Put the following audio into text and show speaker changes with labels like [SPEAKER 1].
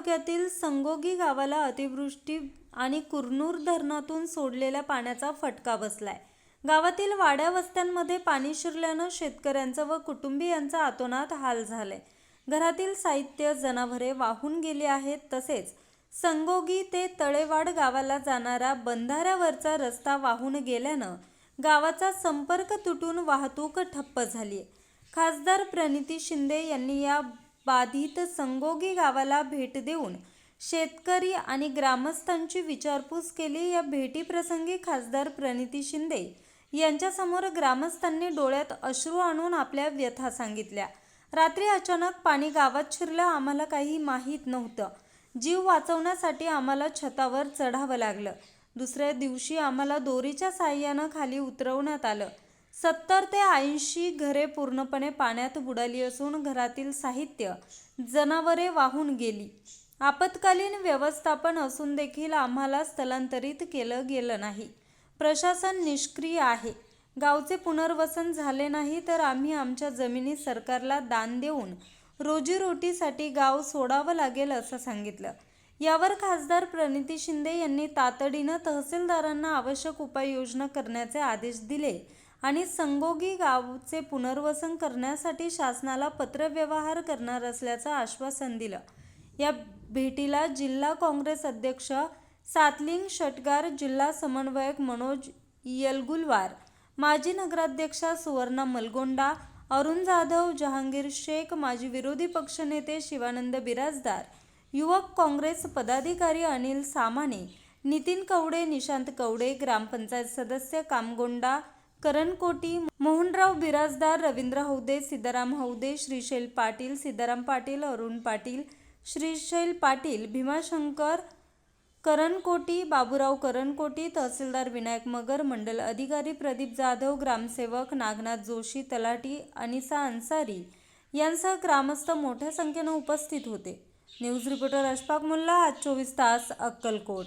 [SPEAKER 1] तालुक्यातील संगोगी गावाला अतिवृष्टी आणि कुरनूर धरणातून सोडलेल्या पाण्याचा फटका बसलाय. गावातील वाड्या वस्त्यांमध्ये पाणी शिरल्यानं शेतकऱ्यांचं व कुटुंबियांचा आतोनात हाल झालाय. घरातील साहित्य जनावरे वाहून गेली आहेत तसेच संगोगी ते तळेवाड गावाला जाणारा बंधाऱ्यावरचा रस्ता वाहून गेल्यानं गावाचा संपर्क तुटून वाहतूक ठप्प झाली खासदार प्रणिती शिंदे यांनी या बाधित संगोगी गावाला भेट देऊन शेतकरी आणि ग्रामस्थांची विचारपूस केली या भेटीप्रसंगी खासदार प्रणिती शिंदे यांच्यासमोर ग्रामस्थांनी डोळ्यात अश्रू आणून आपल्या व्यथा सांगितल्या. रात्री अचानक पाणी गावात शिरलं आम्हाला काही माहीत नव्हतं. जीव वाचवण्यासाठी आम्हाला छतावर चढावं लागलं. दुसऱ्या दिवशी आम्हाला दोरीच्या साह्यानं खाली उतरवण्यात आलं. सत्तर ते ऐंशी घरे पूर्णपणे पाण्यात बुडाली असून घरातील साहित्य जनावरे वाहून गेली. आपत्कालीन व्यवस्थापन असून देखील आम्हाला स्थलांतरित केलं गेलं नाही. प्रशासन निष्क्रिय आहे. गावचे पुनर्वसन झाले नाही तर आम्ही आमच्या जमिनी सरकारला दान देऊन रोजीरोटीसाठी गाव सोडावं लागेल असं सांगितलं. यावर खासदार प्रणिती शिंदे यांनी तातडीनं तहसीलदारांना आवश्यक उपाययोजना करण्याचे आदेश दिले. आणि संगोगी गावचे पुनर्वसन करण्यासाठी शासनाला पत्रव्यवहार करणार असल्याचं आश्वासन दिलं. या भेटीला जिल्हा काँग्रेस अध्यक्ष सातलिंग षटगार जिल्हा समन्वयक मनोज यलगुलवार माजी नगराध्यक्षा सुवर्णा मलगोंडा अरुण जाधव जहांगीर शेख माजी विरोधी पक्षनेते शिवानंद बिराजदार युवक काँग्रेस पदाधिकारी अनिल सामाने नितीन कवडे निशांत कवडे ग्रामपंचायत सदस्य कामगोंडा करणकोटी मोहनराव बिराजदार रवींद्र हौदे सिद्धाराम हौदे श्रीशैल पाटील सिद्धाराम पाटील अरुण पाटील श्रीशैल पाटील भीमाशंकर करणकोटी बाबूराव करणकोटी तहसीलदार विनायक मगर मंडल अधिकारी प्रदीप जाधव ग्रामसेवक नागनाथ जोशी तलाठी अनिसा अन्सारी यांसह ग्रामस्थ मोठ्या संख्येनं उपस्थित होते. न्यूज रिपोर्टर अशफाक मुल्ला आज चोवीस तास अक्कलकोट.